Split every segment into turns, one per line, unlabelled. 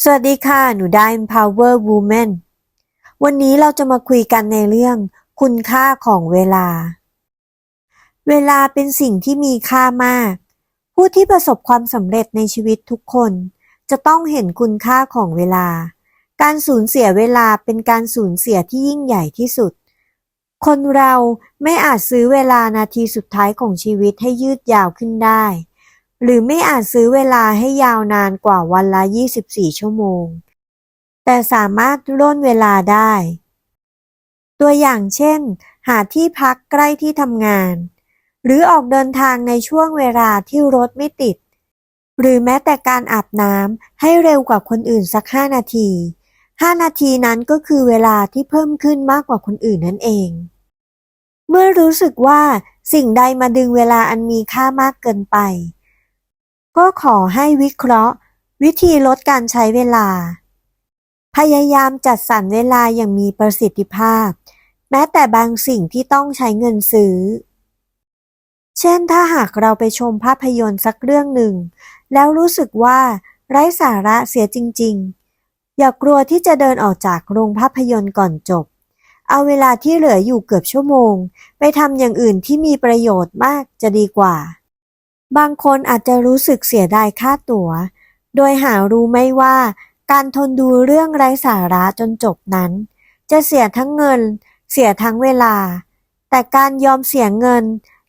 สวัสดีค่ะ หนูได้ Empower Woman วันนี้เราจะมาคุยกันในเรื่อง คุณค่าของเวลา เวลาเป็นสิ่งที่มีค่ามาก ผู้ที่ประสบความสำเร็จในชีวิตทุกคน จะต้องเห็นคุณค่าของเวลา การสูญเสียเวลาเป็นการสูญเสียที่ยิ่งใหญ่ที่สุด คนเราไม่อาจซื้อเวลานาทีสุดท้ายของชีวิตให้ยืดยาวขึ้นได้ หรือไม่อาจซื้อเวลาให้ยาวนานกว่าวันละ 24 ชั่วโมง แต่สามารถร่นเวลาได้ ตัวอย่างเช่น หาที่พักใกล้ที่ทำงาน หรือออกเดินทางในช่วงเวลาที่รถไม่ติด หรือแม้แต่การอาบน้ำให้เร็วกว่าคนอื่นสัก 5 นาที 5 นาทีนั้นก็คือเวลาที่เพิ่มขึ้นมากกว่าคนอื่นนั่นเอง เมื่อรู้สึกว่าสิ่งใดมาดึงเวลาอันมีค่ามากเกินไป ก็ขอให้วิเคราะห์ วิธีลดการใช้เวลา พยายามจัดสรรเวลาอย่างมีประสิทธิภาพ แม้แต่บางสิ่งที่ต้องใช้เงินซื้อ เช่นถ้าหากเราไปชมภาพยนตร์สักเรื่องหนึ่ง แล้วรู้สึกว่าไร้สาระเสียจริง ๆ อย่ากลัวที่จะเดินออกจากโรงภาพยนตร์ก่อนจบ เอาเวลาที่เหลืออยู่เกือบชั่วโมง ไปทำอย่างอื่นที่มีประโยชน์มากจะดีกว่า บางคนอาจจะรู้สึกเสียดายค่าตั๋ว โดยหารู้ไม่ว่าการทนดูเรื่องไร้สาระจนจบนั้น จะเสียทั้งเงิน เสียทั้งเวลา แต่การยอมเสียเงิน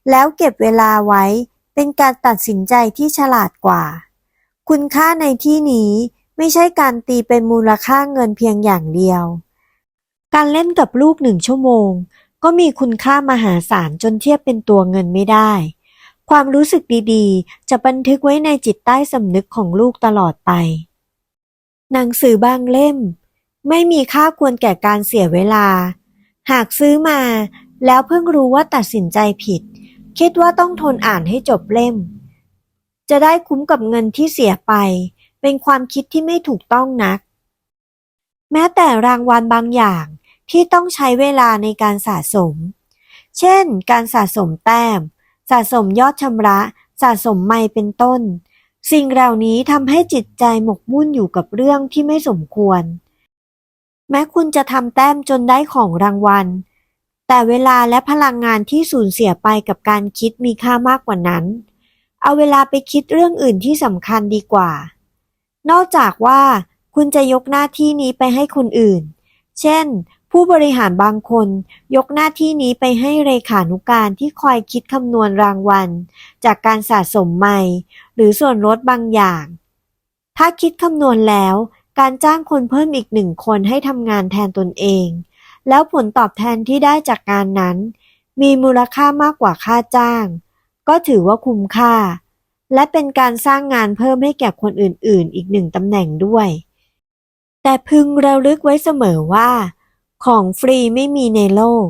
แล้วเก็บเวลาไว้ เป็นการตัดสินใจที่ฉลาดกว่า คุณค่าในที่นี้ไม่ใช่การตีเป็นมูลค่าเงินเพียงอย่างเดียว การเล่นกับลูกหนึ่งชั่วโมง ก็มีคุณค่ามหาศาลจนเทียบเป็นตัวเงินไม่ได้ ความรู้สึกดีๆ จะบันทึกไว้ในจิตใต้สำนึกของลูกตลอดไป หนังสือบางเล่ม ไม่มีค่าควรแก่การเสียเวลา หากซื้อมา แล้วเพิ่งรู้ว่าตัดสินใจผิด คิดว่าต้องทนอ่านให้จบเล่ม จะได้คุ้มกับเงินที่เสียไป เป็นความคิดที่ไม่ถูกต้องนัก แม้แต่รางวัลบางอย่างที่ต้องใช้เวลาในการสะสม เช่น การสะสมแต้ม สะสมยอดชำระ สะสมไมล์เป็นต้น สิ่งเหล่านี้ทำให้จิตใจหมกมุ่นอยู่กับเรื่องที่ไม่สมควร แม้คุณจะทำแต้มจนได้ของรางวัล แต่เวลาและพลังงานที่สูญเสียไปกับการคิดมีค่ามากกว่านั้น เอาเวลาไปคิดเรื่องอื่นที่สำคัญดีกว่า นอกจากว่าคุณจะยกหน้าที่นี้ไปให้คนอื่น เช่น ผู้บริหารบางคนยกหน้าที่นี้ไปให้เลขานุการที่คอยคิดคำนวณรางวัล จากการสะสมไมล์หรือส่วนลดบางอย่าง ถ้าคิดคำนวณแล้ว การจ้างคนเพิ่มอีกหนึ่งคนให้ทำงานแทนตนเอง แล้วผลตอบแทนที่ได้จากงานนั้น มีมูลค่ามากกว่าค่าจ้าง ก็ถือว่าคุ้มค่า และเป็นการสร้างงานเพิ่มให้แก่คนอื่น ๆ อีกหนึ่งตำแหน่งด้วย แต่พึงระลึกไว้เสมอว่า ของฟรีไม่มีในโลก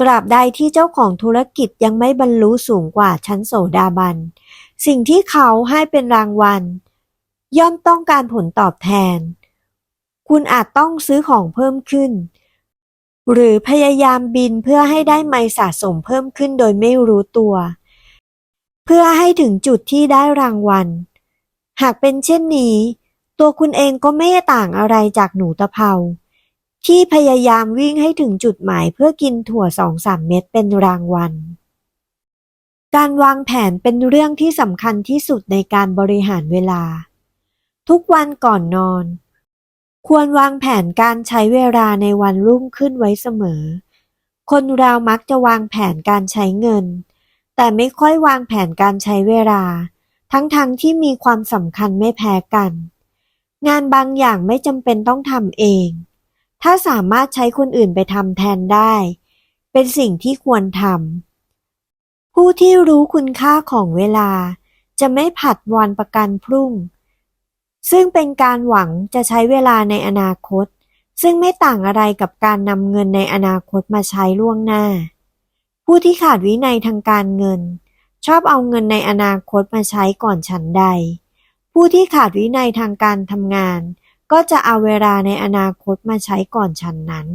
ตราบใดที่เจ้าของธุรกิจยังไม่บรรลุสูงกว่าชั้นโสดาบัน สิ่งที่เขาให้เป็นรางวัล ย่อมต้องการผลตอบแทน คุณอาจต้องซื้อของเพิ่มขึ้น หรือพยายามบินเพื่อให้ได้ไมสะสมเพิ่มขึ้นโดยไม่รู้ตัว เพื่อให้ถึงจุดที่ได้รางวัล หากเป็นเช่นนี้ ตัวคุณเองก็ไม่ต่างอะไรจากหนูตะเภา ที่พยายามวิ่งให้ถึงจุดหมายเพื่อกินถั่วสองสามเม็ดเป็นรางวัล การวางแผนเป็นเรื่องที่สำคัญที่สุดในการบริหารเวลา ทุกวันก่อนนอน ควรวางแผนการใช้เวลาในวันรุ่งขึ้นไว้เสมอ คนเรามักจะวางแผนการใช้เงิน แต่ไม่ค่อยวางแผนการใช้เวลา ทั้งๆทที่มีความสำคัญไม่แพ้กัน งานบางอย่างไม่จำเป็นต้องทำเอง ถ้าสามารถใช้คนอื่นไปทำแทนได้ เป็นสิ่งที่ควรทำ ผู้ที่รู้คุณค่าของเวลา จะไม่ผัดวันประกันพรุ่ง ซึ่งเป็นการหวังจะใช้เวลาในอนาคต ซึ่งไม่ต่างอะไรกับการนำเงินในอนาคตมาใช้ล่วงหน้า ผู้ที่ขาดวินัยทางการเงิน ชอบเอาเงินในอนาคตมาใช้ก่อนฉันใด ผู้ที่ขาดวินัยทางการทำงาน ก็จะเอาเวลาในอนาคตมาใช้ก่อนฉันนั้น